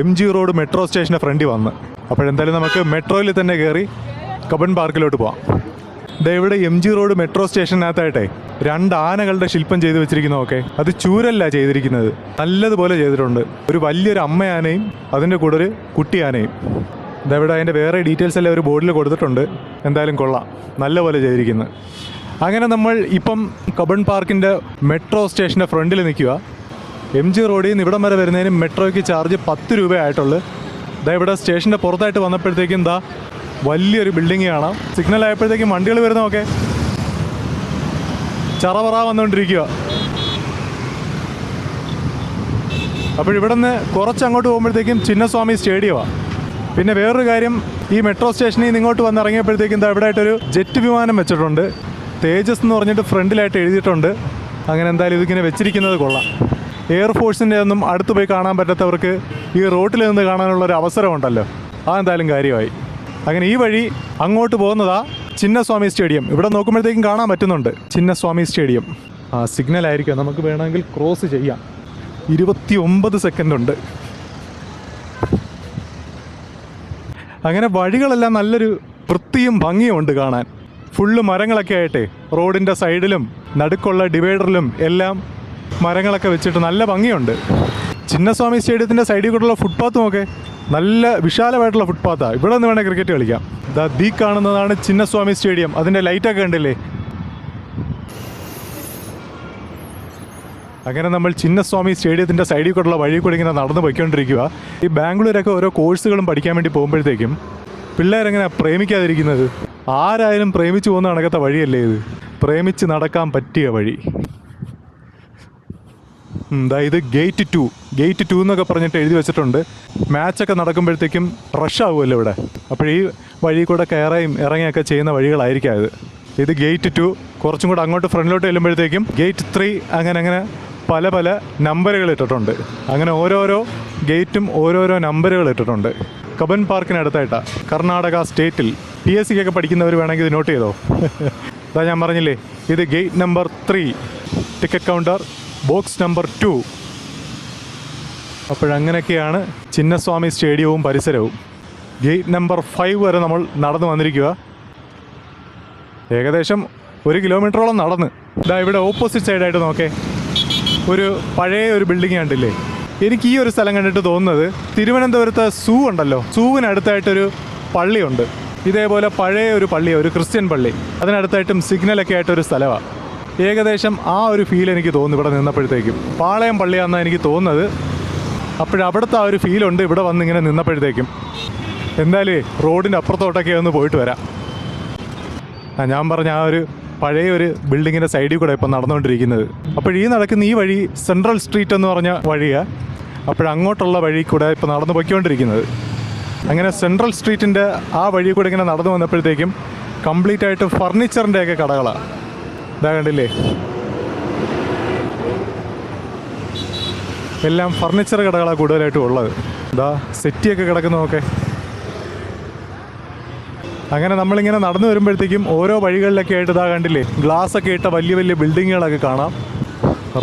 എം ജി റോഡ് മെട്രോ സ്റ്റേഷന്റെ ഫ്രണ്ടിൽ വന്ന്. അപ്പോഴെന്തായാലും നമുക്ക് മെട്രോയിൽ തന്നെ കയറി കബൺ പാർക്കിലോട്ട് പോവാം. ഇവിടെ എം ജി റോഡ് മെട്രോ സ്റ്റേഷനകത്തായിട്ടെ രണ്ട് ആനകളുടെ ശില്പം ചെയ്തു വെച്ചിരിക്കുന്നതൊക്കെ അത് ചൂരല്ല ചെയ്തിരിക്കുന്നത്. നല്ലതുപോലെ ചെയ്തിട്ടുണ്ട്. ഒരു വലിയൊരു അമ്മയാനയും അതിന്റെ കൂടെ ഒരു കുട്ടി ആനയും ഇതെവിടെ അതിന്റെ വേറെ ഡീറ്റെയിൽസ് എല്ലാം ഒരു ബോർഡിൽ കൊടുത്തിട്ടുണ്ട്. എന്തായാലും കൊള്ളാം. നല്ലപോലെ ചെയ്തിരിക്കുന്നത് അങ്ങനെ നമ്മൾ ഇപ്പം കബൺ പാർക്കിന്റെ മെട്രോ സ്റ്റേഷന്റെ ഫ്രണ്ടിൽ നിൽക്കുക. എം ജി റോഡിൽ നിന്ന് ഇവിടം വരെ വരുന്നതിന് മെട്രോയ്ക്ക് ചാർജ് പത്ത് രൂപയായിട്ടുള്ളൂ. ഇതാ ഇവിടെ സ്റ്റേഷന്റെ പുറത്തായിട്ട് വന്നപ്പോഴത്തേക്കും എന്താ വലിയൊരു ബിൽഡിംഗ് കാണാം. സിഗ്നൽ ആയപ്പോഴത്തേക്കും വണ്ടികൾ വരുന്നതൊക്കെ ചറപറ വന്നുകൊണ്ടിരിക്കുക. അപ്പോൾ ഇവിടെ നിന്ന് കുറച്ച് അങ്ങോട്ട് പോകുമ്പോഴത്തേക്കും ചിന്നസ്വാമി സ്റ്റേഡിയമാണ് പിന്നെ വേറൊരു കാര്യം ഈ മെട്രോ സ്റ്റേഷനിൽ നിന്ന് ഇങ്ങോട്ട് വന്നിറങ്ങിയപ്പോഴത്തേക്കും ഇതാ ഇവിടെ ആയിട്ടൊരു ജെറ്റ് വിമാനം വെച്ചിട്ടുണ്ട്. തേജസ് എന്ന് പറഞ്ഞിട്ട് ഫ്രണ്ടിലായിട്ട് എഴുതിയിട്ടുണ്ട്. അങ്ങനെ എന്തായാലും ഇതിങ്ങനെ വെച്ചിരിക്കുന്നത് കൊള്ളാം. എയർഫോഴ്സിന്റെ ഒന്നും അടുത്ത് പോയി കാണാൻ പറ്റാത്തവർക്ക് ഈ റോട്ടിൽ നിന്ന് കാണാനുള്ള ഒരു അവസരമുണ്ടല്ലോ. ആ എന്തായാലും കാര്യമായി. അങ്ങനെ ഈ വഴി അങ്ങോട്ട് പോകുന്നതാ ചിന്നസ്വാമി സ്റ്റേഡിയം. ഇവിടെ നോക്കുമ്പോഴത്തേക്കും കാണാൻ പറ്റുന്നുണ്ട്. ചിന്നസ്വാമി സ്റ്റേഡിയം. ആ സിഗ്നൽ ആയിരിക്കും. നമുക്ക് വേണമെങ്കിൽ ക്രോസ് ചെയ്യാം. ഇരുപത്തി ഒമ്പത് സെക്കൻഡ് ഉണ്ട് അങ്ങനെ വഴികളെല്ലാം നല്ലൊരു വൃത്തിയും ഭംഗിയും ഉണ്ട് കാണാൻ. ഫുള്ള് മരങ്ങളൊക്കെ ആയിട്ടേ റോഡിന്റെ സൈഡിലും നടുക്കുള്ള ഡിവൈഡറിലും എല്ലാം മരങ്ങളൊക്കെ വെച്ചിട്ട് നല്ല ഭംഗിയുണ്ട്. ചിന്നസ്വാമി സ്റ്റേഡിയത്തിന്റെ സൈഡിൽ കൂടെയുള്ള ഫുട്പാത്ത് നല്ല വിശാലമായിട്ടുള്ള ഫുട്പാത്താണ് ഇവിടെ നിന്ന് വേണേൽ ക്രിക്കറ്റ് കളിക്കാം. ദാ ദീ കാണുന്നതാണ് ചിന്നസ്വാമി സ്റ്റേഡിയം. അതിന്റെ ലൈറ്റൊക്കെ കണ്ടില്ലേ? അങ്ങനെ നമ്മൾ ചിന്നസ്വാമി സ്റ്റേഡിയത്തിന്റെ സൈഡിൽ കൂടെയുള്ള വഴി കൂടി ഇങ്ങനെ നടന്ന് പോയിക്കൊണ്ടിരിക്കുക ഈ ബാംഗ്ലൂരൊക്കെ ഓരോ കോഴ്സുകളും പഠിക്കാൻ വേണ്ടി പോകുമ്പോഴത്തേക്കും പിള്ളേരെങ്ങനെ പ്രേമിക്കാതിരിക്കുന്നത്? ആരായാലും പ്രേമിച്ചു പോകുന്ന നടക്കാത്ത വഴിയല്ലേ ഇത്? പ്രേമിച്ച് നടക്കാൻ പറ്റിയ വഴി. എന്താ ഇത്? Gate to. ഗേറ്റ് ടു എന്നൊക്കെ പറഞ്ഞിട്ട് എഴുതി വെച്ചിട്ടുണ്ട്. മാച്ചൊക്കെ നടക്കുമ്പോഴത്തേക്കും റഷ് ആവുമല്ലോ ഇവിടെ. അപ്പോൾ ഈ വഴി കൂടെ കയറുകയും ഇറങ്ങുകയൊക്കെ ചെയ്യുന്ന വഴികളായിരിക്കാം ഇത്. ഇത് ഗേറ്റ് ടു. കുറച്ചും കൂടെ അങ്ങോട്ട് ഫ്രണ്ടിലോട്ട് ചെല്ലുമ്പോഴത്തേക്കും ഗേറ്റ് ത്രീ അങ്ങനെ അങ്ങനെ പല പല നമ്പറുകൾ ഇട്ടിട്ടുണ്ട്. അങ്ങനെ ഓരോരോ ഗേറ്റും ഓരോരോ നമ്പറുകൾ ഇട്ടിട്ടുണ്ട്. കബൻ പാർക്കിനടുത്തായിട്ടാണ് കർണാടക സ്റ്റേറ്റിൽ. പി എസ് സിക്കൊക്കെ പഠിക്കുന്നവർ വേണമെങ്കിൽ ഇത് നോട്ട് ചെയ്തോ? [LAUGHS] അതാ ഞാൻ പറഞ്ഞില്ലേ ഇത് gate number three ticket counter box number two അപ്പോഴങ്ങനെയൊക്കെയാണ് Chinnaswamy സ്റ്റേഡിയവും പരിസരവും. ഗേറ്റ് നമ്പർ ഫൈവ് വരെ നമ്മൾ നടന്നു വന്നിരിക്കുക. ഏകദേശം ഒരു കിലോമീറ്ററോളം നടന്ന്. ഇതാ ഇവിടെ ഓപ്പോസിറ്റ് സൈഡായിട്ട് നോക്കേ. ഒരു പഴയ ഒരു ബിൽഡിംഗ് കണ്ടില്ലേ? എനിക്ക് ഈ ഒരു സ്ഥലം കണ്ടിട്ട് തോന്നുന്നത് തിരുവനന്തപുരത്ത് സൂ ഉണ്ടല്ലോ. സൂവിനടുത്തായിട്ടൊരു പള്ളിയുണ്ട്. ഇതേപോലെ പഴയ ഒരു പള്ളി ഒരു ക്രിസ്ത്യൻ പള്ളി. അതിനടുത്തായിട്ടും സിഗ്നലൊക്കെ ആയിട്ടൊരു സ്ഥലമാണ് ഏകദേശം ആ ഒരു ഫീൽ എനിക്ക് തോന്നുന്നു ഇവിടെ നിന്നപ്പോഴത്തേക്കും. പാളയം പള്ളിയാണെന്നാണ് എനിക്ക് തോന്നുന്നത്. അപ്പോഴവിടുത്തെ ആ ഒരു ഫീലുണ്ട് ഇവിടെ വന്നിങ്ങനെ നിന്നപ്പോഴത്തേക്കും. എന്തായാലും റോഡിന്റെ അപ്പുറത്തോട്ടൊക്കെ ഒന്ന് പോയിട്ട് വരാം. ആ ഞാൻ പറഞ്ഞ ആ ഒരു പഴയ ഒരു ബിൽഡിങ്ങിന്റെ സൈഡിൽ കൂടെ ഇപ്പം നടന്നുകൊണ്ടിരിക്കുന്നത്. അപ്പോൾ ഈ നടക്കുന്ന ഈ വഴി സെൻട്രൽ സ്ട്രീറ്റ് എന്ന് പറഞ്ഞ വഴിയാണ് അപ്പോഴങ്ങോട്ടുള്ള വഴി കൂടെ ഇപ്പം നടന്നു പോയിക്കൊണ്ടിരിക്കുന്നത് അങ്ങനെ സെൻട്രൽ സ്ട്രീറ്റിന്റെ ആ വഴി കൂടെ ഇങ്ങനെ നടന്നു വന്നപ്പോഴത്തേക്കും കംപ്ലീറ്റ് ആയിട്ട് ഫർണിച്ചറിന്റെയൊക്കെ കടകളാണ് ഇതാ കണ്ടില്ലേ? എല്ലാം ഫർണിച്ചർ കടകളാണ് കൂടുതലായിട്ടും ഉള്ളത്. ഇതാ സെറ്റിയൊക്കെ കിടക്കുന്നതൊക്കെ അങ്ങനെ നമ്മളിങ്ങനെ നടന്നു വരുമ്പോഴത്തേക്കും ഓരോ വഴികളിലൊക്കെ ആയിട്ട് ഇതാ കണ്ടില്ലേ? ഗ്ലാസ് ഒക്കെ ഇട്ട വലിയ വലിയ ബിൽഡിങ്ങുകളൊക്കെ കാണാം.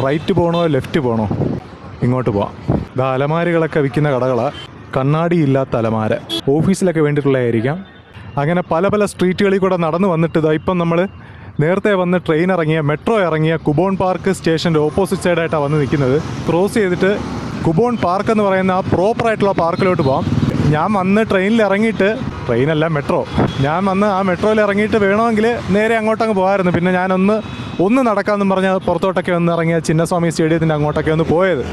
റൈറ്റ് പോകണോ ലെഫ്റ്റ് പോകണോ ഇങ്ങോട്ട് പോവാം. ഇതാ അലമാരികളൊക്കെ വിൽക്കുന്ന കടകളാണ് കണ്ണാടിയില്ലാത്ത അലമാര. ഓഫീസിലൊക്കെ വേണ്ടിയിട്ടുള്ളതായിരിക്കാം. അങ്ങനെ പല പല സ്ട്രീറ്റുകളിൽ കൂടെ നടന്നു വന്നിട്ട് ഇതാ ഇപ്പം നമ്മൾ നേരത്തെ വന്ന് ട്രെയിൻ ഇറങ്ങിയ മെട്രോ ഇറങ്ങിയ കുബോൺ പാർക്ക് സ്റ്റേഷന്റെ ഓപ്പോസിറ്റ് സൈഡായിട്ടാണ് വന്ന് നിൽക്കുന്നത്. ക്രോസ് ചെയ്തിട്ട് കുബോൺ പാർക്ക് എന്ന് പറയുന്ന ആ പ്രോപ്പറായിട്ടുള്ള പാർക്കിലോട്ട് പോകാം ഞാൻ വന്ന് ട്രെയിനിൽ ഇറങ്ങിയിട്ട് ട്രെയിനല്ല മെട്രോ. ഞാൻ വന്ന് ആ മെട്രോയിൽ ഇറങ്ങിയിട്ട് വേണമെങ്കിൽ നേരെ അങ്ങോട്ടങ്ങ് പോകാമായിരുന്നു. പിന്നെ ഞാനൊന്ന് ഒന്ന് നടക്കാമെന്നും പറഞ്ഞ് പുറത്തോട്ടൊക്കെ ഒന്ന് ഇറങ്ങിയ ചിന്നസ്വാമി സ്റ്റേഡിയത്തിന്റെ അങ്ങോട്ടൊക്കെ ഒന്ന് പോയത്.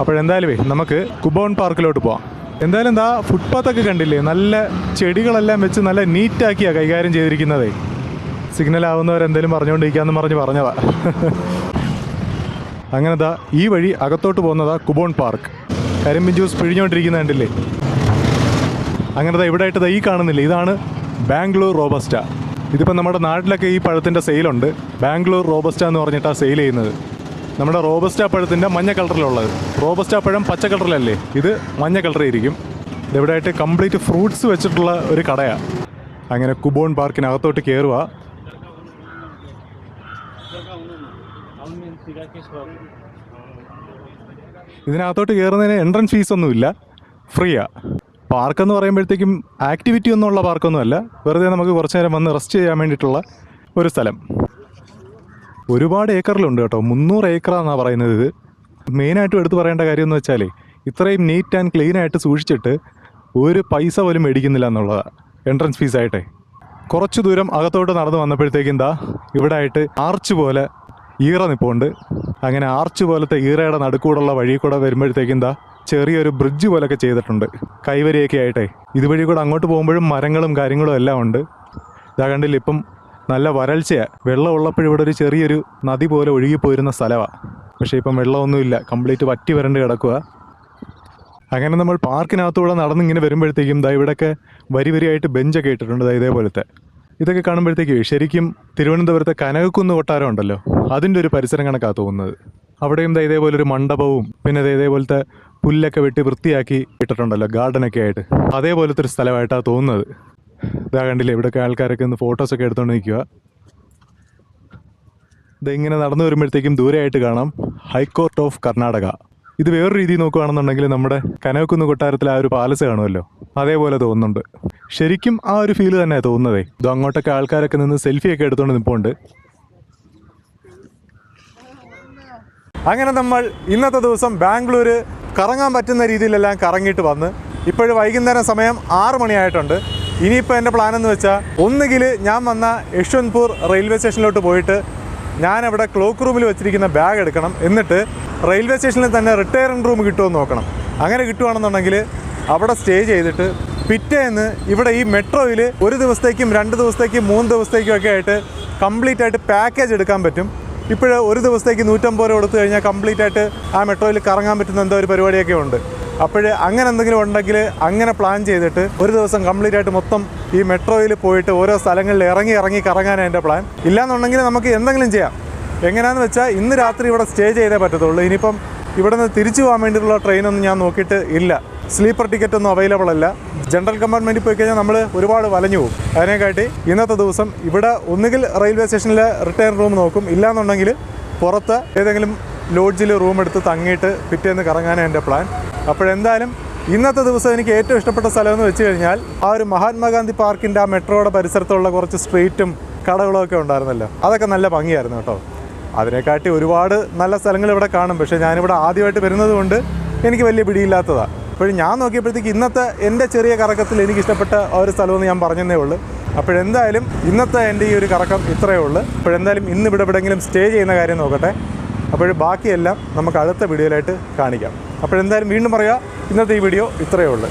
അപ്പോഴെന്തായാലുമേ നമുക്ക് കുബോൺ പാർക്കിലോട്ട് പോവാം. എന്തായാലും എന്താ ഫുട്പാത്തൊക്കെ കണ്ടില്ലേ നല്ല ചെടികളെല്ലാം വെച്ച് നല്ല നീറ്റാക്കിയാണ് കൈകാര്യം ചെയ്തിരിക്കുന്നതേ. സിഗ്നൽ ആവുന്നവരെന്തെങ്കിലും പറഞ്ഞുകൊണ്ടിരിക്കാന്ന് പറഞ്ഞ് പറഞ്ഞതാ. [LAUGHS] അങ്ങനെ ദാ ഈ വഴി അകത്തോട്ട് പോകുന്നതാ കുബോൺ പാർക്ക്. കരിമ്പിൻ ജ്യൂസ് പിഴിഞ്ഞുകൊണ്ടിരിക്കുന്ന കണ്ടില്ലേ? അങ്ങനെ ദാ ഇവിടെ ആയിട്ട് ഈ കാണുന്നില്ല ഇതാണ് ബാംഗ്ലൂർ റോബസ്റ്റ. ഇതിപ്പോൾ നമ്മുടെ നാട്ടിലൊക്കെ ഈ പഴത്തിന്റെ സെയിലുണ്ട് ബാംഗ്ലൂർ റോബസ്റ്റ എന്ന് പറഞ്ഞിട്ടാണ് സെയിൽ ചെയ്യുന്നത്. നമ്മുടെ റോബസ്റ്റാ പഴത്തിന്റെ മഞ്ഞ കളറിലുള്ളത്. റോബസ്റ്റാ പഴം പച്ച കളറിലല്ലേ? ഇത് മഞ്ഞ കളറിയിരിക്കും. ഇവിടെ ആയിട്ട് കംപ്ലീറ്റ് ഫ്രൂട്ട്സ് വെച്ചിട്ടുള്ള ഒരു കടയാണ് അങ്ങനെ കുബോൺ പാർക്കിനകത്തോട്ട് കയറുക ഇതിനകത്തോട്ട് കയറുന്നതിന് എൻട്രൻസ് ഫീസ് ഒന്നുമില്ല ഫ്രീയാ. പാർക്ക് എന്ന് പറയുമ്പോഴത്തേക്കും ആക്ടിവിറ്റി ഒന്നുമുള്ള പാർക്കൊന്നുമല്ല. വെറുതെ നമുക്ക് കുറച്ച് നേരം വന്ന് റെസ്റ്റ് ചെയ്യാൻ വേണ്ടിയിട്ടുള്ള ഒരു സ്ഥലം. ഒരുപാട് ഏക്കറിലുണ്ട് കേട്ടോ. മുന്നൂറ് ഏക്കറാണെന്നാണ് പറയുന്നത് ഇത്. മെയിനായിട്ടും എടുത്തു പറയേണ്ട കാര്യം എന്ന് വെച്ചാലേ ഇത്രയും നീറ്റ് ആൻഡ് ക്ലീൻ ആയിട്ട് സൂക്ഷിച്ചിട്ട് ഒരു പൈസ പോലും മേടിക്കുന്നില്ല എന്നുള്ളതാണ് എൻട്രൻസ് ഫീസായിട്ടെ കുറച്ച് ദൂരം അകത്തോട്ട് നടന്നു വന്നപ്പോഴത്തേക്കും ദാ ഇവിടെ ആയിട്ട് ആർച്ച് പോലെ ഈറ നിപ്പുണ്ട്. അങ്ങനെ ആർച്ച് പോലത്തെ ഈറയുടെ നടുക്കൂടുള്ള വഴി കൂടെ വരുമ്പോഴത്തേക്കും ദാ ചെറിയൊരു ബ്രിഡ്ജ് പോലൊക്കെ ചെയ്തിട്ടുണ്ട്. കൈവരിയൊക്കെ ആയിട്ടെ. ഇതുവഴി കൂടെ അങ്ങോട്ട് പോകുമ്പോഴും മരങ്ങളും കാര്യങ്ങളും എല്ലാം ഉണ്ട്. ഇതാ കണ്ടില്ല ഇപ്പം നല്ല വരൾച്ചയാണ് വെള്ളം ഉള്ളപ്പോഴും ഇവിടെ ഒരു ചെറിയൊരു നദി പോലെ ഒഴുകിപ്പോയിരുന്ന സ്ഥലമാണ് പക്ഷേ ഇപ്പം വെള്ളമൊന്നുമില്ല. കംപ്ലീറ്റ് വറ്റി വരണ്ട് കിടക്കുക അങ്ങനെ നമ്മൾ പാർക്കിനകത്തൂടെ നടന്നിങ്ങനെ വരുമ്പോഴത്തേക്കും ദാ ഇവിടെയൊക്കെ വരി വരിയായിട്ട് ബെഞ്ചൊക്കെ ഇട്ടിട്ടുണ്ട് ദാ ഇതേപോലത്തെ. ഇതൊക്കെ കാണുമ്പോഴത്തേക്കും ശരിക്കും തിരുവനന്തപുരത്തെ കനകക്കുന്ന് കൊട്ടാരം ഉണ്ടല്ലോ. അതിന്റെ ഒരു പരിസരം കണക്കാണ് തോന്നുന്നത്. അവിടെയും ദാ ഇതേപോലെ ഒരു മണ്ഡപവും പിന്നെ ഇതേപോലത്തെ പുല്ലൊക്കെ വെട്ടി വൃത്തിയാക്കി ഇട്ടിട്ടുണ്ടല്ലോ ഗാർഡനൊക്കെ ആയിട്ട്. അതേപോലത്തെ ഒരു സ്ഥലമായിട്ടാണ് തോന്നുന്നത്. ഇതാ കണ്ടില്ലേ ഇവിടെയൊക്കെ ആൾക്കാരൊക്കെ ഒന്ന് ഫോട്ടോസൊക്കെ എടുത്തുകൊണ്ട് നിൽക്കുക ഇതിങ്ങനെ നടന്നു വരുമ്പോഴത്തേക്കും ദൂരെയായിട്ട് കാണാം ഹൈക്കോർട്ട് ഓഫ് കർണാടക ഇത് വേറൊരു രീതിയിൽ നോക്കുകയാണെന്നുണ്ടെങ്കിൽ നമ്മുടെ കനകക്കുന്ന് കൊട്ടാരത്തിൽ ആ ഒരു പാലസ് കാണുമല്ലോ അതേപോലെ തോന്നുന്നുണ്ട്. ശരിക്കും ആ ഒരു ഫീൽ തന്നെ തോന്നുന്നതേ. ഇത് അങ്ങോട്ടൊക്കെ ആൾക്കാരൊക്കെ നിന്ന് സെൽഫിയൊക്കെ എടുത്തുകൊണ്ട് നിൽപ്പുണ്ട് അങ്ങനെ നമ്മൾ ഇന്നത്തെ ദിവസം ബാംഗ്ലൂർ കറങ്ങാൻ പറ്റുന്ന രീതിയിലെല്ലാം കറങ്ങിയിട്ട് വന്ന്. ഇപ്പോഴും വൈകുന്നേരം സമയം ആറ് മണിയായിട്ടുണ്ട്. ഇനിയിപ്പോൾ എന്റെ പ്ലാൻ എന്ന് വെച്ചാൽ ഒന്നുകിൽ ഞാൻ വന്ന യശ്വന്ത്പൂർ റെയിൽവേ സ്റ്റേഷനിലോട്ട് പോയിട്ട് ഞാൻ അവിടെ ക്ലോക്ക് റൂമിൽ വെച്ചിരിക്കുന്ന ബാഗ് എടുക്കണം. എന്നിട്ട് റെയിൽവേ സ്റ്റേഷനിൽ തന്നെ റിട്ടയറിംഗ് റൂം കിട്ടുമെന്ന് നോക്കണം. അങ്ങനെ കിട്ടുവാണെന്നുണ്ടെങ്കിൽ അവിടെ സ്റ്റേ ചെയ്തിട്ട് പിറ്റേന്ന് ഇവിടെ ഈ മെട്രോയിൽ ഒരു ദിവസത്തേക്കും രണ്ട് ദിവസത്തേക്കും മൂന്ന് ദിവസത്തേക്കും ഒക്കെ ആയിട്ട് കംപ്ലീറ്റ് ആയിട്ട് പാക്കേജ് എടുക്കാൻ പറ്റും. ഇപ്പോൾ ഒരു ദിവസത്തേക്ക് നൂറ്റമ്പത് രൂപ കൊടുത്തു കഴിഞ്ഞാൽ കംപ്ലീറ്റ് ആയിട്ട് ആ മെട്രോയിൽ കറങ്ങാൻ പറ്റുന്ന എന്തോ ഒരു പരിപാടിയൊക്കെ ഉണ്ട്. അപ്പോൾ അങ്ങനെ എന്തെങ്കിലും ഉണ്ടെങ്കിൽ അങ്ങനെ പ്ലാൻ ചെയ്തിട്ട് ഒരു ദിവസം കംപ്ലീറ്റ് ആയിട്ട് മൊത്തം ഈ മെട്രോയിൽ പോയിട്ട് ഓരോ സ്ഥലങ്ങളിൽ ഇറങ്ങി ഇറങ്ങി കറങ്ങാനാണ് എന്റെ പ്ലാൻ ഇല്ലാന്നുണ്ടെങ്കിൽ നമുക്ക് എന്തെങ്കിലും ചെയ്യാം. എങ്ങനെയാണെന്ന് വെച്ചാൽ ഇന്ന് രാത്രി ഇവിടെ സ്റ്റേ ചെയ്തേ പറ്റത്തുള്ളൂ. ഇനിയിപ്പം ഇവിടെ നിന്ന് തിരിച്ചു പോകാൻ വേണ്ടിയിട്ടുള്ള ട്രെയിനൊന്നും ഞാൻ നോക്കിയിട്ട് ഇല്ല. സ്ലീപ്പർ ടിക്കറ്റ് ഒന്നും അവൈലബിൾ അല്ല. ജനറൽ കമ്പാർട്ട്മെന്റിൽ പോയി കഴിഞ്ഞാൽ നമ്മൾ ഒരുപാട് വലഞ്ഞു പോകും. അതിനെക്കാട്ടി ഇന്നത്തെ ദിവസം ഇവിടെ ഒന്നുകിൽ റെയിൽവേ സ്റ്റേഷനിലെ റിട്ടേൺ റൂം നോക്കും. ഇല്ലാന്നുണ്ടെങ്കിൽ പുറത്ത് ഏതെങ്കിലും ലോഡ്ജിൽ റൂം എടുത്ത് തങ്ങിയിട്ട് പിറ്റേന്ന് കറങ്ങാനാണ് എന്റെ പ്ലാൻ അപ്പോഴെന്തായാലും ഇന്നത്തെ ദിവസം എനിക്ക് ഏറ്റവും ഇഷ്ടപ്പെട്ട സ്ഥലം എന്ന് വെച്ച് കഴിഞ്ഞാൽ ആ ഒരു മഹാത്മാഗാന്ധി പാർക്കിന്റെ ആ മെട്രോയുടെ പരിസരത്തുള്ള കുറച്ച് സ്ട്രീറ്റും കടകളും ഒക്കെ ഉണ്ടായിരുന്നല്ലോ. അതൊക്കെ നല്ല ഭംഗിയായിരുന്നു കേട്ടോ. അതിനെക്കാട്ടി ഒരുപാട് നല്ല സ്ഥലങ്ങൾ ഇവിടെ കാണും. പക്ഷേ ഞാനിവിടെ ആദ്യമായിട്ട് വരുന്നത് കൊണ്ട് എനിക്ക് വലിയ പിടിയില്ലാത്തതാണ് അപ്പോൾ ഞാൻ നോക്കിയപ്പോഴത്തേക്ക് ഇന്നത്തെ എന്റെ ചെറിയ കറക്കത്തിൽ എനിക്ക് ഇഷ്ടപ്പെട്ട ഒരു സ്ഥലമെന്ന് ഞാൻ പറഞ്ഞതേ ഉള്ളൂ. അപ്പോഴെന്തായാലും ഇന്നത്തെ എന്റെ ഈ ഒരു കറക്കം ഇത്രയേ ഉള്ളൂ. അപ്പോഴെന്തായാലും ഇന്ന് ഇവിടെ എവിടെയെങ്കിലും സ്റ്റേ ചെയ്യുന്ന കാര്യം നോക്കട്ടെ. അപ്പോൾ ബാക്കിയെല്ലാം നമുക്ക് അടുത്ത വീഡിയോയിലായിട്ട് കാണിക്കാം. അപ്പോഴെന്തായാലും വീണ്ടും പറയാം. ഇന്നത്തെ ഈ വീഡിയോ ഇത്രയേ ഉള്ളൂ.